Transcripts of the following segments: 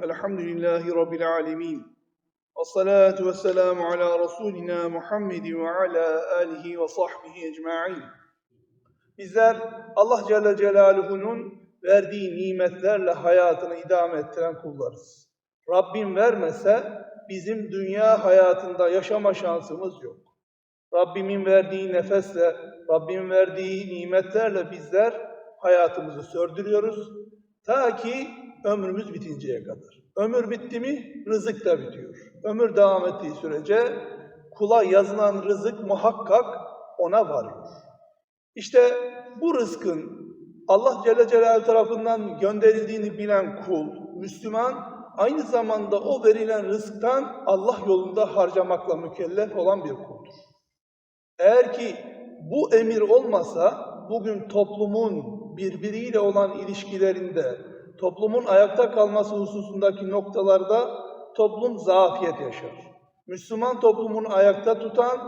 Bismillahirrahmanirrahim. Elhamdülillahi Rabbil alemin. Vessalatu vesselamu ala Resulina Muhammedin ve ala alihi ve sahbihi ecma'in. Bizler Allah Celle Celaluhu'nun verdiği nimetlerle hayatını idame ettiren kullarız. Rabbim vermese bizim dünya hayatında yaşama şansımız yok. Rabbimin verdiği nefesle, Rabbimin verdiği nimetlerle bizler hayatımızı sürdürüyoruz. Ta ki ömrümüz bitinceye kadar. Ömür bitti mi rızık da bitiyor. Ömür devam ettiği sürece kula yazılan rızık muhakkak ona varıyor. İşte bu rızkın Allah Celle Celaluhu tarafından gönderildiğini bilen kul, Müslüman aynı zamanda o verilen rızktan Allah yolunda harcamakla mükellef olan bir kuldur. Eğer ki bu emir olmasa bugün toplumun birbiriyle olan ilişkilerinde, toplumun ayakta kalması hususundaki noktalarda toplum zafiyet yaşar. Müslüman toplumunu ayakta tutan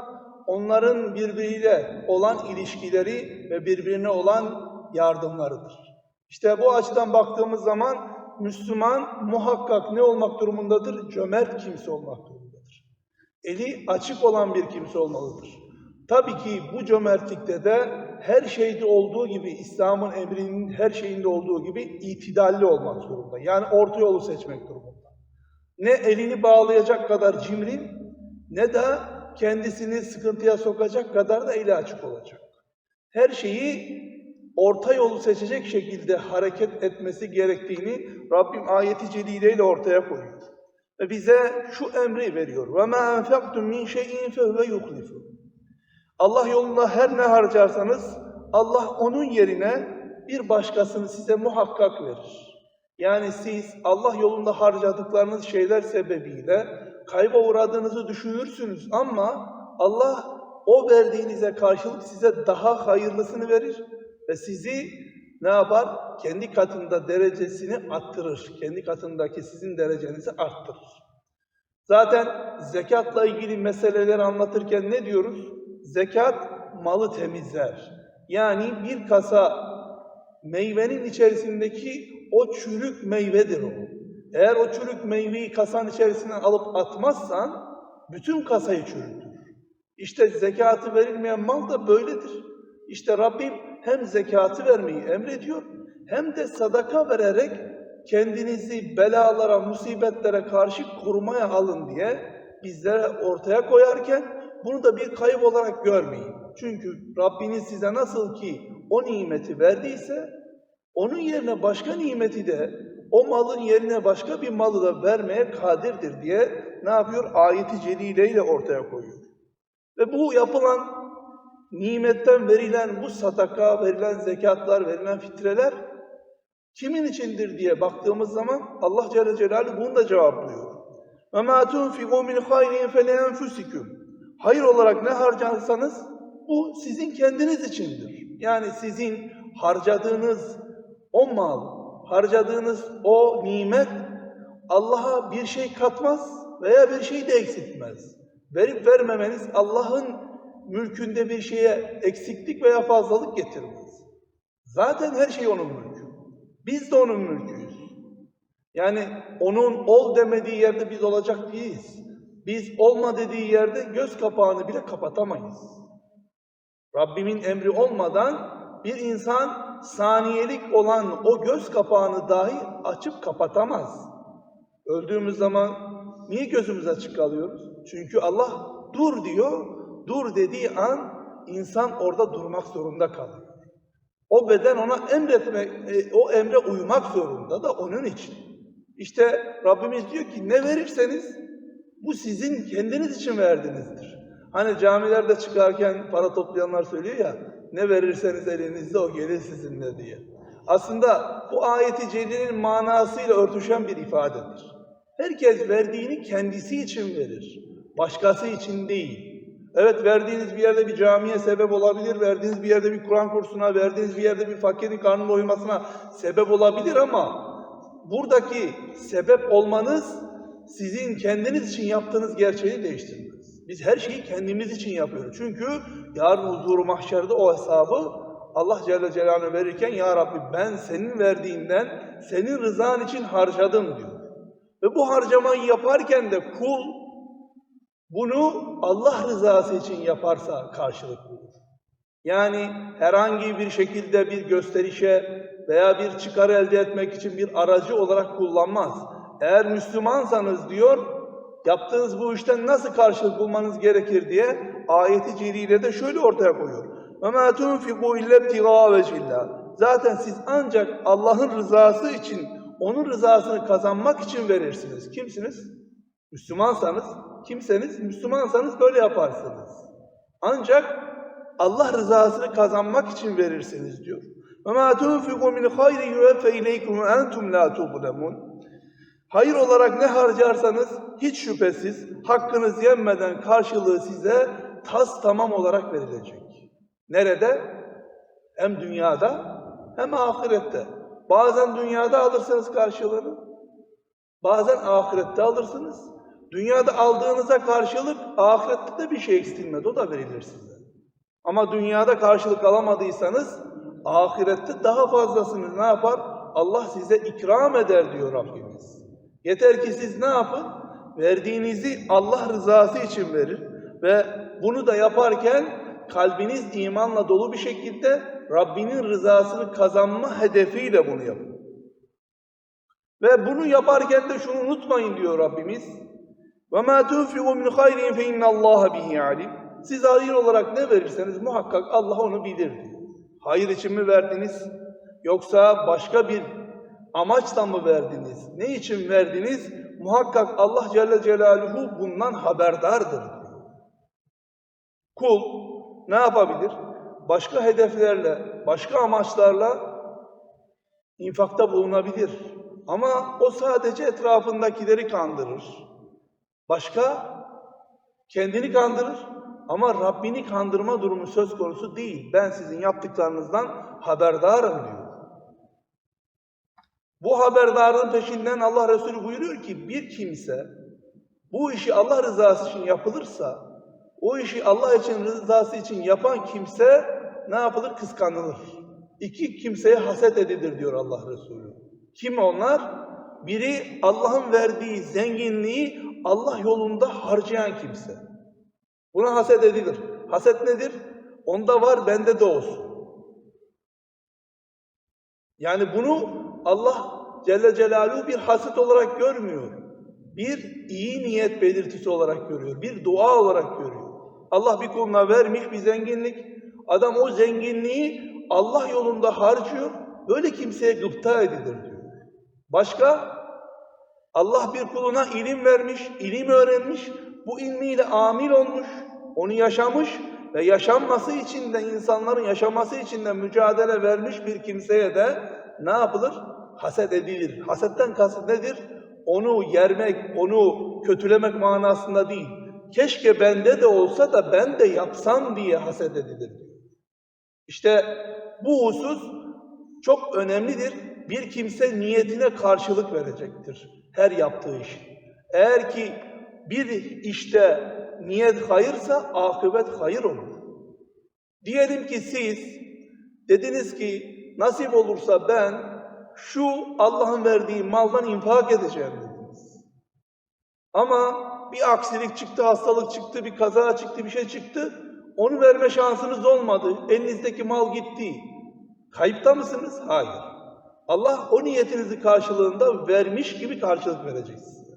onların birbiriyle olan ilişkileri ve birbirine olan yardımlarıdır. İşte bu açıdan baktığımız zaman Müslüman muhakkak ne olmak durumundadır? Cömert kimse olmak durumundadır. Eli açık olan bir kimse olmalıdır. Tabii ki bu cömertlikte de her şeyde olduğu gibi, İslam'ın emrinin her şeyinde olduğu gibi itidalli olmak zorunda. Yani orta yolu seçmek durumunda. Ne elini bağlayacak kadar cimri, ne de kendisini sıkıntıya sokacak kadar da eli açık olacak. Her şeyi orta yolu seçecek şekilde hareket etmesi gerektiğini Rabbim ayeti celileyle ortaya koyuyor. Ve bize şu emri veriyor. وَمَا أَنْفَقْتُمْ مِنْ شَيْءٍ فَهُوَ يُخْلِفُ Allah yolunda her ne harcarsanız Allah onun yerine bir başkasını size muhakkak verir. Yani siz Allah yolunda harcadıklarınız şeyler sebebiyle kayba uğradığınızı düşünürsünüz ama Allah o verdiğinize karşılık size daha hayırlısını verir ve sizi ne yapar? Kendi katında derecesini arttırır. Kendi katındaki sizin derecenizi arttırır. Zaten zekatla ilgili meseleleri anlatırken ne diyoruz? Zekat malı temizler. Yani bir kasa meyvenin içerisindeki o çürük meyvedir o. Eğer o çürük meyveyi kasanın içerisinden alıp atmazsan bütün kasayı çürütür. İşte zekatı verilmeyen mal da böyledir. İşte Rabbim hem zekatı vermeyi emrediyor hem de sadaka vererek kendinizi belalara, musibetlere karşı korumaya alın diye bizlere ortaya koyarken bunu da bir kayıp olarak görmeyin. Çünkü Rabbiniz size nasıl ki o nimeti verdiyse onun yerine başka nimeti de o malın yerine başka bir malı da vermeye kadirdir diye ne yapıyor? Ayeti celileyle ortaya koyuyor. Ve bu yapılan nimetten verilen bu sadaka, verilen zekatlar, verilen fitreler kimin içindir diye baktığımız zaman Allah Celle Celaluhu bunu da cevaplıyor. وَمَا تُنْفِقُوا مِنْ خَيْرٍ فَلَيَنْفُسِكُمْ Hayır olarak ne harcarsanız bu sizin kendiniz içindir. Yani sizin harcadığınız o mal, harcadığınız o nimet Allah'a bir şey katmaz veya bir şey de eksiltmez. Verip vermemeniz Allah'ın mülkünde bir şeye eksiklik veya fazlalık getirmez. Zaten her şey onun mülkü. Biz de onun mülküyüz. Yani onun ol demediği yerde biz olacak değiliz. Biz olma dediği yerde göz kapağını bile kapatamayız. Rabbimin emri olmadan bir insan saniyelik olan o göz kapağını dahi açıp kapatamaz. Öldüğümüz zaman niye gözümüz açık kalıyoruz? Çünkü Allah dur diyor, dur dediği an insan orada durmak zorunda kalıyor. O beden ona emretmek, e, o emre uymak zorunda da onun için. İşte Rabbimiz diyor ki ne verirseniz bu sizin kendiniz için verdiğinizdir. Hani camilerde çıkarken para toplayanlar söylüyor ya, ne verirseniz elinizde o gelir sizinle diye. Aslında bu ayeti celilenin manasıyla örtüşen bir ifadedir. Herkes verdiğini kendisi için verir, başkası için değil. Evet verdiğiniz bir yerde bir camiye sebep olabilir, verdiğiniz bir yerde bir Kur'an kursuna, verdiğiniz bir yerde bir fakirin karnının doymasına sebep olabilir ama buradaki sebep olmanız sizin kendiniz için yaptığınız gerçeği değiştirmez. Biz her şeyi kendimiz için yapıyoruz. Çünkü yarın huzuru mahşerde o hesabı Allah Celle Celaluhu verirken Ya Rabbi ben senin verdiğinden senin rızan için harcadım diyor. Ve bu harcamayı yaparken de kul bunu Allah rızası için yaparsa karşılık bulur. Yani herhangi bir şekilde bir gösterişe veya bir çıkar elde etmek için bir aracı olarak kullanmaz Eğer Müslümansanız diyor, yaptığınız bu işten nasıl karşılık bulmanız gerekir diye ayeti celile de şöyle ortaya koyuyor. وَمَا تُنْفِقُوا اِلَّا ابْتِغَاءَ وَجْهِ اللّٰهِ Zaten siz ancak Allah'ın rızası için, onun rızasını kazanmak için verirsiniz. Kimsiniz? Müslümansanız, kimseniz, Müslümansanız böyle yaparsınız. Ancak Allah rızasını kazanmak için verirsiniz diyor. وَمَا تُنْفِقُوا مِنْ خَيْرٍ يُوَفَّ اِلَيْكُمْ وَاَنْتُمْ لَا تُظْلَمُونَ Hayır olarak ne harcarsanız hiç şüphesiz hakkınız yenmeden karşılığı size tas tamam olarak verilecek. Nerede? Hem dünyada hem ahirette. Bazen dünyada alırsınız karşılığını, bazen ahirette alırsınız. Dünyada aldığınıza karşılık ahirette de bir şey eksilmez, o da verilir size. Ama dünyada karşılık alamadıysanız ahirette daha fazlasını ne yapar? Allah size ikram eder diyor Rabbimiz. Yeter ki siz ne yapın? Verdiğinizi Allah rızası için verir ve bunu da yaparken kalbiniz imanla dolu bir şekilde Rabbinin rızasını kazanma hedefiyle bunu yapın. Ve bunu yaparken de şunu unutmayın diyor Rabbimiz. وَمَا تُنْفِقُوا مِنْ خَيْرٍ فَاِنَّ اللّٰهَ بِهِ عَلِيمٌ Siz hayır olarak ne verirseniz muhakkak Allah onu bilir diyor. Hayır için mi verdiniz? Yoksa başka bir amaçla mı verdiniz? Ne için verdiniz? Muhakkak Allah Celle Celaluhu bundan haberdardır. Kul ne yapabilir? Başka hedeflerle, başka amaçlarla infakta bulunabilir. Ama o sadece etrafındakileri kandırır. Başka kendini kandırır ama Rabbini kandırma durumu söz konusu değil. Ben sizin yaptıklarınızdan haberdarım diyor. Bu haberdarın peşinden Allah Resulü buyuruyor ki bir kimse bu işi Allah rızası için yapılırsa o işi Allah için rızası için yapan kimse ne yapılır? Kıskanılır. İki kimseye haset edilir diyor Allah Resulü. Kim onlar? Biri Allah'ın verdiği zenginliği Allah yolunda harcayan kimse. Buna haset edilir. Haset nedir? Onda var, bende de olsun. Yani bunu Allah Celle Celaluhu bir haset olarak görmüyor. Bir iyi niyet belirtisi olarak görüyor. Bir dua olarak görüyor. Allah bir kuluna vermiş bir zenginlik. Adam o zenginliği Allah yolunda harcıyor. Böyle kimseye gıpta edilir diyor. Başka? Allah bir kuluna ilim vermiş, ilim öğrenmiş. Bu ilmiyle amil olmuş. Onu yaşamış ve yaşanması için de insanların yaşaması için de mücadele vermiş bir kimseye de ne yapılır? Haset edilir. Hasetten kasıt nedir? Onu yermek, onu kötülemek manasında değil. Keşke bende de olsa da ben de yapsam diye haset edilir. İşte bu husus çok önemlidir. Bir kimse niyetine karşılık verecektir her yaptığı iş. Eğer ki bir işte niyet hayırsa akıbet hayır olur. Diyelim ki siz dediniz ki nasip olursa ben şu Allah'ın verdiği maldan infak edeceğim dediniz. Ama bir aksilik çıktı, hastalık çıktı, bir kaza çıktı, bir şey çıktı. Onu verme şansınız olmadı. Elinizdeki mal gitti. Kayıpta mısınız? Hayır. Allah o niyetinizi karşılığında vermiş gibi karşılık verecek size.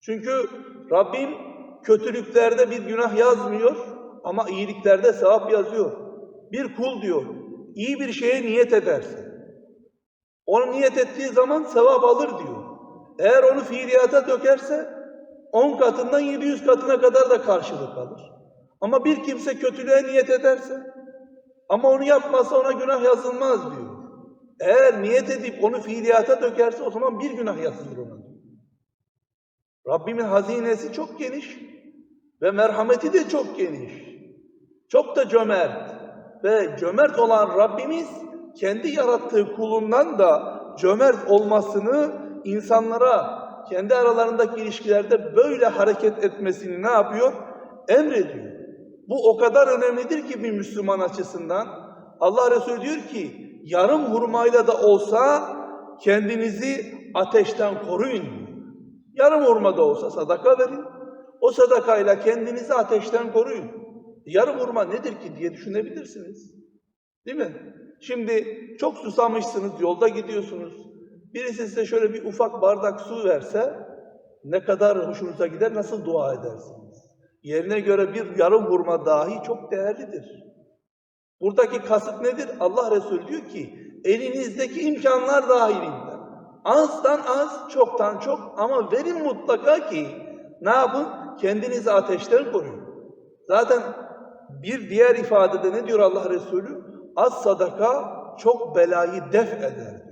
Çünkü Rabbim kötülüklerde bir günah yazmıyor ama iyiliklerde sevap yazıyor. Bir kul diyor, iyi bir şeye niyet ederse, onu niyet ettiği zaman sevap alır diyor. Eğer onu fiiliyata dökerse 10 katından 700 katına kadar da karşılık alır. Ama bir kimse kötülüğe niyet ederse ama onu yapmazsa ona günah yazılmaz diyor. Eğer niyet edip onu fiiliyata dökerse o zaman bir günah yazılır ona. Rabbimin hazinesi çok geniş ve merhameti de çok geniş. Çok da cömert ve cömert olan Rabbimiz kendi yarattığı kulundan da cömert olmasını insanlara kendi aralarındaki ilişkilerde böyle hareket etmesini ne yapıyor? Emrediyor. Bu o kadar önemlidir ki bir Müslüman açısından. Allah Resulü diyor ki yarım hurmayla da olsa kendinizi ateşten koruyun. Yarım hurma da olsa sadaka verin. O sadakayla kendinizi ateşten koruyun. Yarım hurma nedir ki diye düşünebilirsiniz. Değil mi? Şimdi çok susamışsınız, yolda gidiyorsunuz. Birisi size şöyle bir ufak bardak su verse ne kadar hoşunuza gider, nasıl dua edersiniz? Yerine göre bir yarım hurma dahi çok değerlidir. Buradaki kasıt nedir? Allah Resulü diyor ki elinizdeki imkanlar dahilinde. Azdan az, çoktan çok ama verin mutlaka ki ne yapın? Kendinizi ateşten koruyun. Zaten bir diğer ifadede ne diyor Allah Resulü? Az sadaka çok belayı def eder.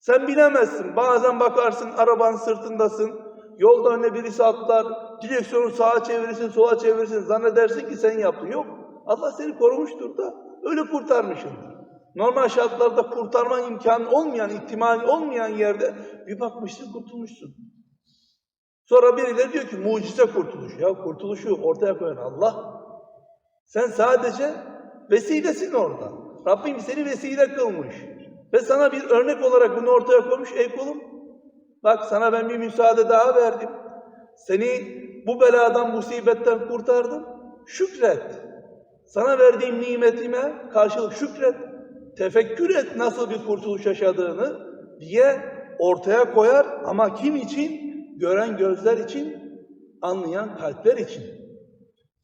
Sen bilemezsin. Bazen bakarsın arabanın sırtındasın. Yolda önüne birisi atlar. Direksiyonu sağa çevirirsin, sola çevirirsin. Zannedersin ki sen yaptın. Yok. Allah seni korumuştur da öyle kurtarmışındır. Normal şartlarda kurtarma imkanı olmayan, ihtimali olmayan yerde bir bakmışsın kurtulmuşsun. Sonra birileri diyor ki mucize kurtuluş. Ya kurtuluşu ortaya koyan Allah. Sen sadece vesilesin orada. Rabbim seni vesile kılmış. Ve sana bir örnek olarak bunu ortaya koymuş. Ey kulum bak sana ben bir müsaade daha verdim. Seni bu beladan, musibetten kurtardım. Şükret. Sana verdiğim nimetime karşılık şükret. Tefekkür et nasıl bir kurtuluş yaşadığını diye ortaya koyar ama kim için? Gören gözler için, anlayan kalpler için.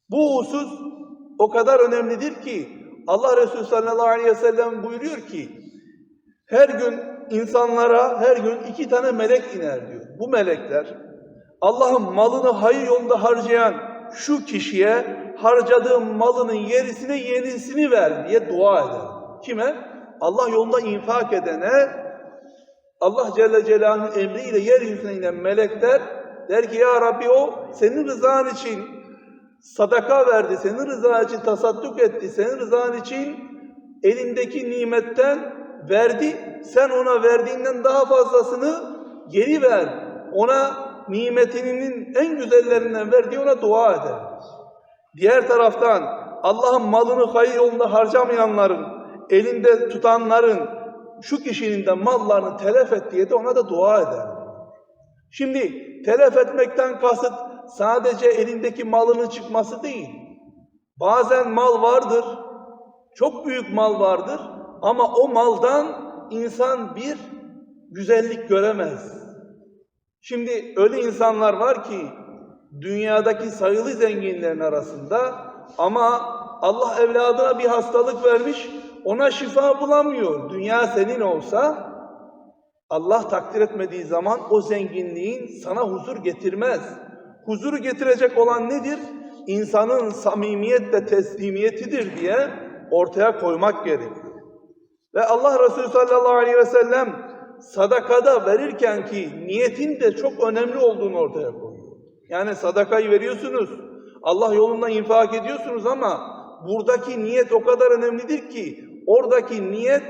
Bu husus o kadar önemlidir ki Allah Resulü sallallahu aleyhi ve sellem buyuruyor ki her gün insanlara her gün iki tane melek iner diyor. Bu melekler Allah'ın malını hayır yolunda harcayan şu kişiye harcadığım malının yerisine yenisini ver diye dua eder. Kime? Allah yolunda infak edene Allah Celle Celaluhu'nun emriyle yeryüzüne inen melekler der ki ya Rabbi o senin rızan için sadaka verdi, senin rızan için tasadduk etti, senin rızan için elindeki nimetten verdi. Sen ona verdiğinden daha fazlasını geri ver. Ona nimetinin en güzellerinden verdiği ona dua eder. Diğer taraftan Allah'ın malını hayır yolunda harcamayanların, elinde tutanların, şu kişinin de mallarını telef et diye de ona da dua eder. Şimdi telef etmekten kasıt sadece elindeki malının çıkması değil. Bazen mal vardır, çok büyük mal vardır ama o maldan insan bir güzellik göremez. Şimdi öyle insanlar var ki dünyadaki sayılı zenginlerin arasında ama Allah evladına bir hastalık vermiş, ona şifa bulamıyor. Dünya senin olsa Allah takdir etmediği zaman o zenginliğin sana huzur getirmez. Huzuru getirecek olan nedir? İnsanın samimiyetle teslimiyetidir diye ortaya koymak gerekiyor. Ve Allah Resulü sallallahu aleyhi ve sellem sadakada verirken ki niyetin de çok önemli olduğunu ortaya koyuyor. Yani sadakayı veriyorsunuz, Allah yolunda infak ediyorsunuz ama buradaki niyet o kadar önemlidir ki oradaki niyet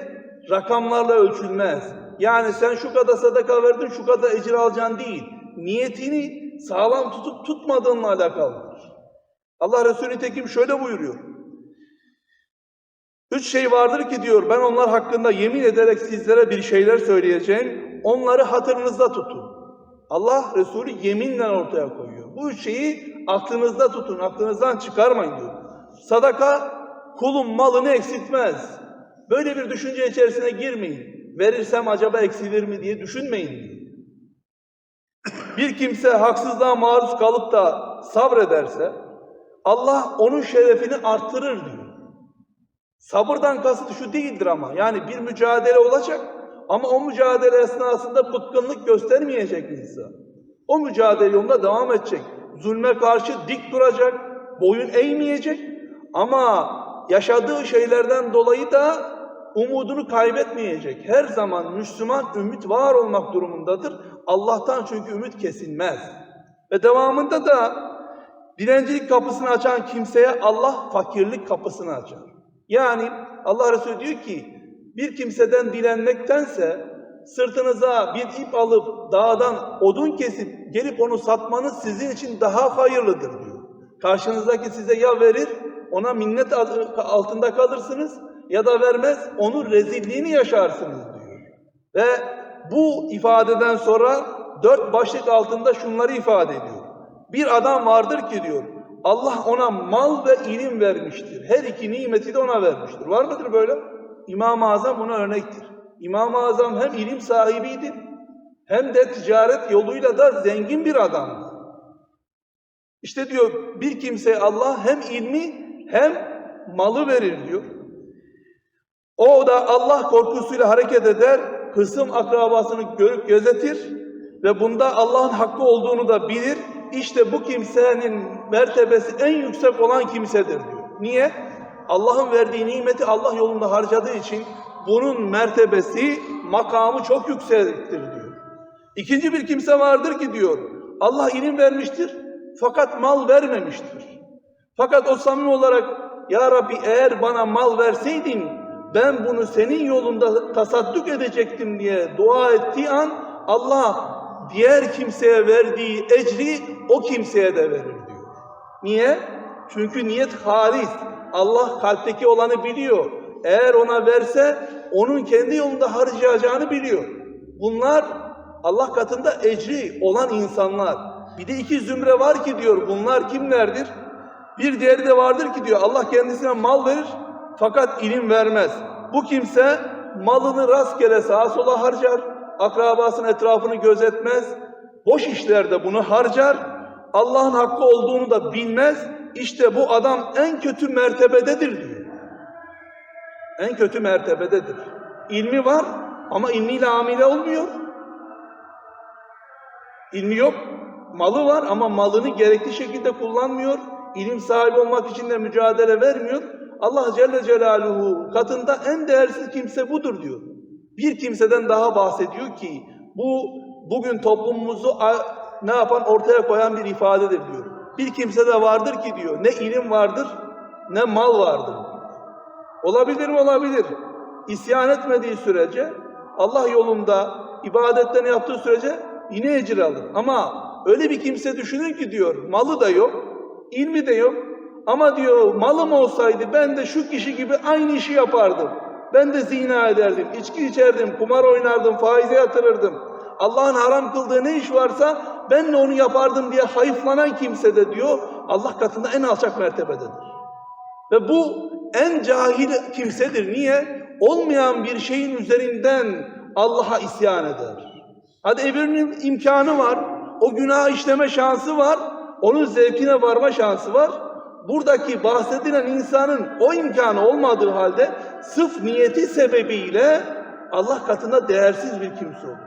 rakamlarla ölçülmez. Yani sen şu kadar sadaka verdin, şu kadar ecir alacaksın değil. Niyetini sağlam tutup tutmadığınla alakalıdır. Allah Resulü Tekim şöyle buyuruyor. Üç şey vardır ki diyor ben onlar hakkında yemin ederek sizlere bir şeyler söyleyeceğim. Onları hatırınızda tutun. Allah Resulü yeminle ortaya koyuyor. Bu üç şeyi aklınızda tutun, aklınızdan çıkarmayın diyor. Sadaka kulun malını eksiltmez. Böyle bir düşünce içerisine girmeyin. Verirsem acaba eksilir mi diye düşünmeyin diyor. Bir kimse haksızlığa maruz kalıp da sabrederse Allah onun şerefini artırır diyor. Sabırdan kasıt şu değildir ama. Yani bir mücadele olacak ama o mücadele esnasında bıkkınlık göstermeyecek insan. O mücadele yolunda devam edecek. Zulme karşı dik duracak, boyun eğmeyecek ama yaşadığı şeylerden dolayı da umudunu kaybetmeyecek. Her zaman Müslüman ümit var olmak durumundadır. Allah'tan çünkü ümit kesilmez. Ve devamında da dilencilik kapısını açan kimseye Allah fakirlik kapısını açar. Yani Allah Resulü diyor ki bir kimseden dilenmektense sırtınıza bir ip alıp dağdan odun kesip gelip onu satmanız sizin için daha hayırlıdır diyor. Karşınızdaki size ya verir ona minnet altında kalırsınız ya da vermez onun rezilliğini yaşarsınız diyor. Ve bu ifadeden sonra dört başlık altında şunları ifade ediyor. Bir adam vardır ki diyor, Allah ona mal ve ilim vermiştir. Her iki nimeti de ona vermiştir. Var mıdır böyle? İmam-ı Azam buna örnektir. İmam-ı Azam hem ilim sahibiydi hem de ticaret yoluyla da zengin bir adamdı. İşte diyor bir kimseye Allah hem ilmi hem malı verir diyor. O da Allah korkusuyla hareket eder, hısım akrabasını görüp gözetir ve bunda Allah'ın hakkı olduğunu da bilir. İşte bu kimsenin mertebesi en yüksek olan kimsedir diyor. Niye? Allah'ın verdiği nimeti Allah yolunda harcadığı için bunun mertebesi, makamı çok yüksektir diyor. İkinci bir kimse vardır ki diyor, Allah ilim vermiştir fakat mal vermemiştir. Fakat o samimi olarak Ya Rabbi eğer bana mal verseydin ben bunu senin yolunda tasadduk edecektim diye dua ettiği an Allah diğer kimseye verdiği ecri o kimseye de verir diyor. Niye? Çünkü niyet halis. Allah kalpteki olanı biliyor. Eğer ona verse onun kendi yolunda harcayacağını biliyor. Bunlar Allah katında ecri olan insanlar. Bir de iki zümre var ki diyor bunlar kimlerdir? Bir diğeri de vardır ki diyor Allah kendisine mal verir fakat ilim vermez. Bu kimse malını rastgele sağa sola harcar, akrabasının etrafını gözetmez, boş işlerde bunu harcar, Allah'ın hakkı olduğunu da bilmez. İşte bu adam en kötü mertebededir diyor. En kötü mertebededir. İlmi var ama ilmiyle amile olmuyor. İlmi yok, malı var ama malını gerekli şekilde kullanmıyor. İlim sahibi olmak için de mücadele vermiyor. Allah Celle Celaluhu katında en değersiz kimse budur diyor. Bir kimseden daha bahsediyor ki bu bugün toplumumuzu ne yapan ortaya koyan bir ifadedir diyor. Bir kimse de vardır ki diyor ne ilim vardır ne mal vardır. Olabilir mi? Olabilir. İsyan etmediği sürece Allah yolunda ibadetlerini yaptığı sürece yine ecir alır. Ama öyle bir kimse düşünün ki diyor malı da yok, ilmi de yok. Ama diyor malım olsaydı ben de şu kişi gibi aynı işi yapardım. Ben de zina ederdim, içki içerdim, kumar oynardım, faize yatırırdım. Allah'ın haram kıldığı ne iş varsa ben de onu yapardım diye hayıflanan kimse de diyor Allah katında en alçak mertebededir. Ve bu en cahil kimsedir. Niye? Olmayan bir şeyin üzerinden Allah'a isyan eder. Hadi öbürünün imkanı var, o günah işleme şansı var, onun zevkine varma şansı var. Buradaki bahsedilen insanın o imkanı olmadığı halde sırf niyeti sebebiyle Allah katında değersiz bir kimse olur.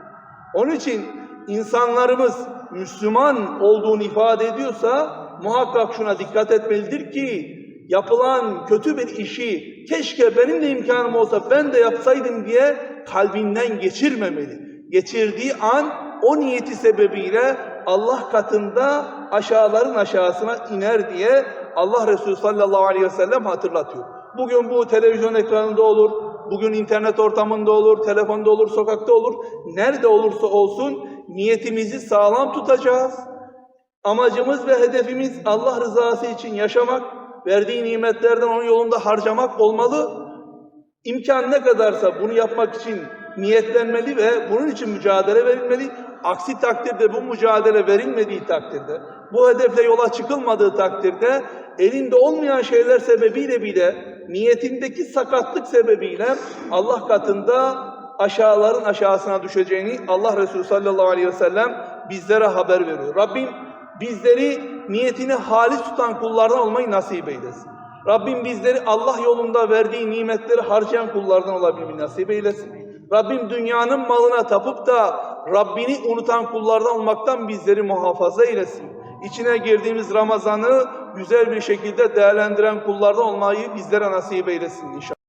Onun için insanlarımız Müslüman olduğunu ifade ediyorsa muhakkak şuna dikkat etmelidir ki yapılan kötü bir işi keşke benim de imkanım olsa ben de yapsaydım diye kalbinden geçirmemeli. Geçirdiği an o niyeti sebebiyle Allah katında aşağıların aşağısına iner diye Allah Resulü sallallahu aleyhi ve sellem hatırlatıyor. Bugün bu televizyon ekranında olur, bugün internet ortamında olur, telefonda olur, sokakta olur. Nerede olursa olsun niyetimizi sağlam tutacağız. Amacımız ve hedefimiz Allah rızası için yaşamak, verdiği nimetlerden onun yolunda harcamak olmalı. İmkan ne kadarsa bunu yapmak için niyetlenmeli ve bunun için mücadele verilmeli. Aksi takdirde bu mücadele verilmediği takdirde, bu hedefle yola çıkılmadığı takdirde elinde olmayan şeyler sebebiyle bile niyetindeki sakatlık sebebiyle Allah katında aşağıların aşağısına düşeceğini Allah Resulü sallallahu aleyhi ve sellem bizlere haber veriyor. Rabbim bizleri niyetini halis tutan kullardan olmayı nasip eylesin. Rabbim bizleri Allah yolunda verdiği nimetleri harcayan kullardan olabilmeyi nasip eylesin. Rabbim dünyanın malına tapıp da Rabbini unutan kullardan olmaktan bizleri muhafaza eylesin. İçine girdiğimiz Ramazan'ı güzel bir şekilde değerlendiren kullardan olmayı bizlere nasip eylesin inşallah.